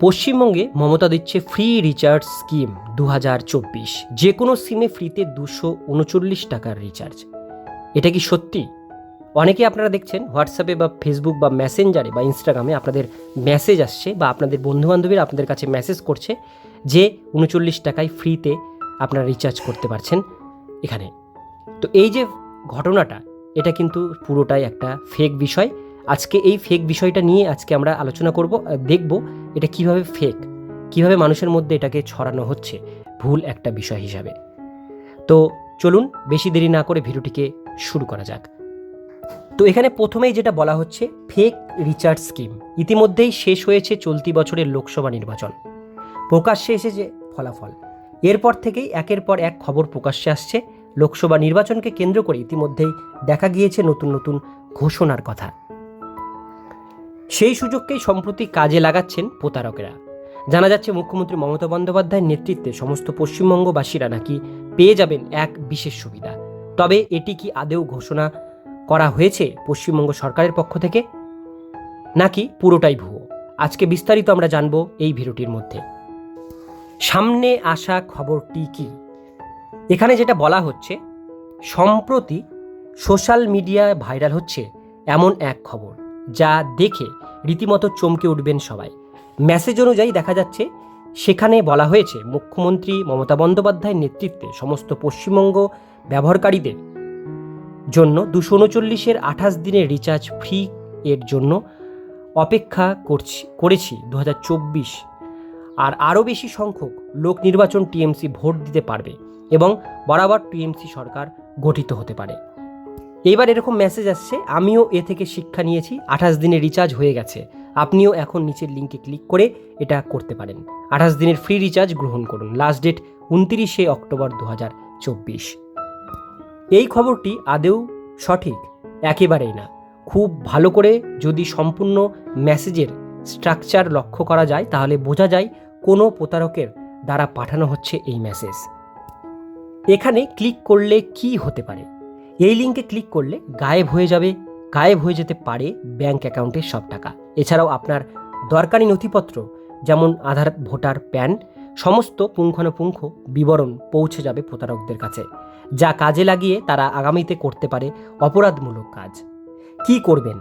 পশ্চিমবঙ্গে মমতা দিচ্ছে free recharge scheme দু হাজার চব্বিশ। যে কোনো সিমে ফ্রিতে দুশো উনচল্লিশ টাকার রিচার্জ এটা কি সত্যি? অনেকে আপনারা দেখছেন হোয়াটসঅ্যাপে বা ফেসবুক বা মেসেঞ্জারে বা ইনস্টাগ্রামে আপনাদের মেসেজ আসছে বা আপনাদের বন্ধুবান্ধবীরা আপনাদের কাছে মেসেজ করছে যে উনচল্লিশ টাকায় ফ্রিতে আপনারা রিচার্জ করতে পারছেন এখানে। তো এই যে ঘটনাটা, এটা কিন্তু পুরোটাই একটা ফেক বিষয়। আজকে এই ফেক বিষয়টা নিয়ে আজকে আমরা আলোচনা করব, দেখব এটা কীভাবে ফেক কীভাবে মানুষের মধ্যে এটাকে ছড়ানো হচ্ছে? ভুল একটা বিষয় হিসাবে। তো চলুন বেশি দেরি না করে ভিডিওটিকে শুরু করা যাক। তো এখানে প্রথমেই যেটা বলা হচ্ছে ফেক রিচার্জ স্কিম ইতিমধ্যেই শেষ হয়েছে চলতি বছরের লোকসভা নির্বাচন। প্রকাশ্যে এসেছে ফলাফল। এরপর থেকেই একের পর এক খবর প্রকাশ্যে আসছে। লোকসভা নির্বাচনকে কেন্দ্র করে ইতিমধ্যেই দেখা গিয়েছে নতুন নতুন ঘোষণার কথা। সেই সুযোগকেই সম্প্রতি কাজে লাগাচ্ছেন প্রতারকেরা। জানা যাচ্ছে, মুখ্যমন্ত্রী মমতা বন্দ্যোপাধ্যায়ের নেতৃত্বে সমস্ত পশ্চিমবঙ্গবাসীরা নাকি পেয়ে যাবেন এক বিশেষ সুবিধা। তবে এটি কি আদেও ঘোষণা করা হয়েছে পশ্চিমবঙ্গ সরকারের পক্ষ থেকে? নাকি পুরোটাই ভুয়ো? আজকে বিস্তারিত আমরা জানব এই ভিডিওটির মধ্যে। সামনে আসা খবরটি কি? এখানে যেটা বলা হচ্ছে, সম্প্রতি সোশ্যাল মিডিয়ায় ভাইরাল হচ্ছে এমন এক খবর, যা দেখে রীতিমতো চমকে উঠবেন সবাই। মেসেজ অনুযায়ী দেখা যাচ্ছে, সেখানে বলা হয়েছে, মুখ্যমন্ত্রী মমতা বন্দ্যোপাধ্যায়ের নেতৃত্বে সমস্ত পশ্চিমবঙ্গ ব্যবহারকারীদের জন্য দুশো উনচল্লিশের আঠাশ দিনের রিচার্জ ফ্রি এর জন্য অপেক্ষা করছি, করেছি দু হাজার চব্বিশ। আর আরও বেশি সংখ্যক লোক নির্বাচন টিএমসি ভোট দিতে পারবে এবং বরাবর টিএমসি সরকার গঠিত হতে পারে। এইবার এরকম মেসেজ আসছে, আমিও এ থেকে শিক্ষা নিয়েছি, আঠাশ দিনে রিচার্জ হয়ে গেছে। আপনিও এখন নিচের লিঙ্কে ক্লিক করে এটা করতে পারেন। আঠাশ দিনের ফ্রি রিচার্জ গ্রহণ করুন। লাস্ট ডেট উনতিরিশে অক্টোবর দু চব্বিশ। এই খবরটি আদেও সঠিক? একেবারেই না। খুব ভালো করে যদি সম্পূর্ণ মেসেজের স্ট্রাকচার লক্ষ্য করা যায়, তাহলে বোঝা যায় কোনো প্রতারকের দ্বারা পাঠানো হচ্ছে এই মেসেজ এখানে ক্লিক করলে কি হতে পারে? এই লিঙ্কে ক্লিক করলে গায়েব হয়ে যাবে। গায়েব হয়ে যেতে পারে ব্যাংক অ্যাকাউন্টের সব টাকা। এছাড়াও আপনার দরকারি নথিপত্র যেমন আধার, ভোটার, প্যান সমস্ত পুঙ্খানুপুঙ্খ বিবরণ পৌঁছে যাবে প্রতারকদের কাছে, যা কাজে লাগিয়ে তারা আগামীতে করতে পারে অপরাধমূলক কাজ। কি করবেন?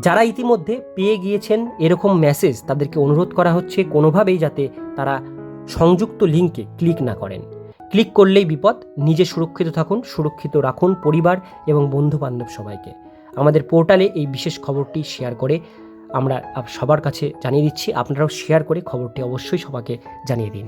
যারা ইতিমধ্যে পেয়ে গিয়েছেন এরকম মেসেজ, তাদেরকে অনুরোধ করা হচ্ছে কোনোভাবেই যাতে তারা সংযুক্ত লিঙ্কে ক্লিক না করেন। ক্লিক করলেই বিপদ। নিজে সুরক্ষিত থাকুন, সুরক্ষিত রাখুন পরিবার এবং বন্ধুবান্ধব সবাইকে। আমাদের পোর্টালে এই বিশেষ খবরটি শেয়ার করে আমরা সবার কাছে জানিয়ে দিচ্ছি। আপনারাও শেয়ার করে খবরটি অবশ্যই সবাইকে জানিয়ে দিন।